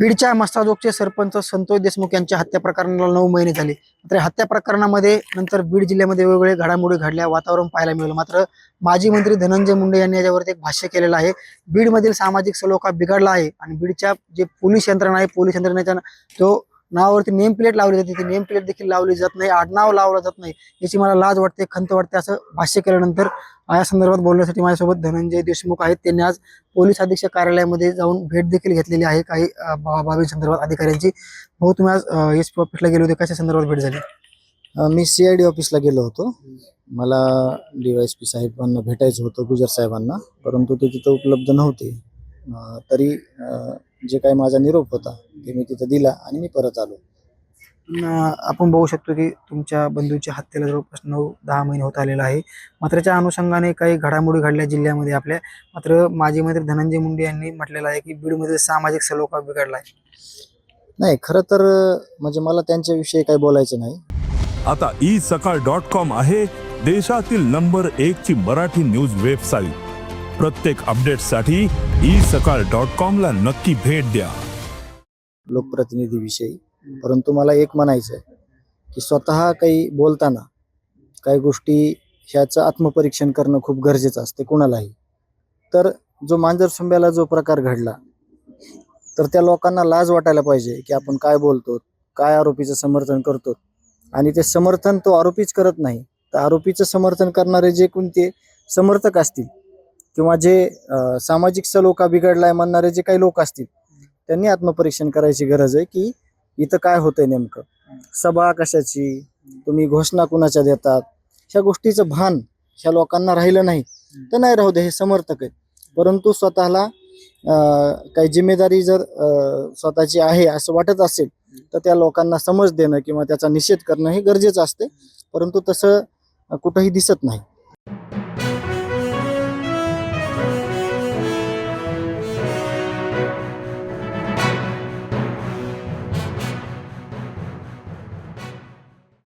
बीडच्या मस्ताजोगचे सरपंच संतोष देशमुख यांच्या हत्या प्रकरणाला नऊ महिने झाले. मात्र हत्या प्रकरणामध्ये नंतर बीड जिल्ह्यामध्ये वेगवेगळे घडामोडी घडल्या वातावरण पाहायला मिळालं. मात्र माजी मंत्री धनंजय मुंडे यांनी याच्यावरती एक भाष्य केलेलं आहे. बीडमधील सामाजिक सलोखा बिघडला आहे आणि बीडच्या जे पोलीस यंत्रणा आहे पोलीस यंत्रणेच्या तो नावावरती नेम प्लेट लावली जाते. ती नेम प्लेट देखील लावली जात नाही. आडनाव लावलं जात नाही. याची मला लाज वाटते खंत वाटते असं भाष्य केल्यानंतर या संदर्भात बोलण्यासाठी माझ्यासोबत धनंजय देशमुख आहेत. त्यांनी आज पोलीस अधीक्षक कार्यालयामध्ये जाऊन भेट देखील घेतलेली आहे. काही अ, संदर्भात बाबींसंदर्भात अधिकाऱ्यांची. भाऊ तुम्ही आज एस पी ऑफिसला गेले होते. कशा संदर्भात भेट झाली? मी सी आय डी ऑफिसला गेलो होतो. मला डीवायस पी साहेबांना भेटायचं होतं गुजर साहेबांना. परंतु ते तिथं उपलब्ध नव्हते. तरी जे काही माझा निरोप होता ते मी तिथं दिला आणि मी परत आलो. आपण बघू शकतो की तुमच्या बंधूच्या हत्येला जवळपास नऊ दहा महिने होत आलेला आहे. मात्र त्या अनुषंगाने काही घडामोडी घडल्या जिल्ह्यामध्ये आपल्या. मात्र माजी मंत्री धनंजय मुंडे यांनी म्हटलेलं आहे की बीडमध्ये सामाजिक सलोखा बिघडला आहे नाही खरं तर म्हणजे मला त्यांच्याविषयी काही बोलायचं नाही. आता ई सकाळ डॉट कॉम आहे देशातील नंबर एक ची मराठी न्यूज वेबसाईट. प्रत्येक अपडेटसाठी ई सकाळ डॉट कॉम ला नक्की भेट द्या. लोकप्रतिनिधीविषयी. परंतु मला एक म्हणायचं आहे की स्वतः काही बोलताना काही गोष्टी ह्याचं आत्मपरीक्षण करणं खूप गरजेचं असते कुणालाही. तर जो मांजर सुंब्याला जो प्रकार घडला तर त्या लोकांना लाज वाटायला पाहिजे की आपण काय बोलतो काय आरोपीचं समर्थन करतो. आणि ते समर्थन तो आरोपीच करत नाही. तर आरोपीचं समर्थन करणारे जे कोणते समर्थक असतील किंवा जे सामाजिक सलोखा बिघडलाय म्हणणारे जे काही लोक असतील त्यांनी आत्मपरीक्षण करायची गरज आहे की इथं काय होतंय नेमकं? सभा कशाची? तुम्ही घोषणा कुणाच्या देतात? ह्या गोष्टीचं भान ह्या लोकांना राहिलं नाही. तर नाही राहू दे हे समर्थक आहेत. परंतु स्वतःला काही जिम्मेदारी जर स्वतःची आहे असं वाटत असेल तर त्या लोकांना समज देणं किंवा त्याचा निषेध करणं हे गरजेचं असते. परंतु तसं कुठंही दिसत नाही.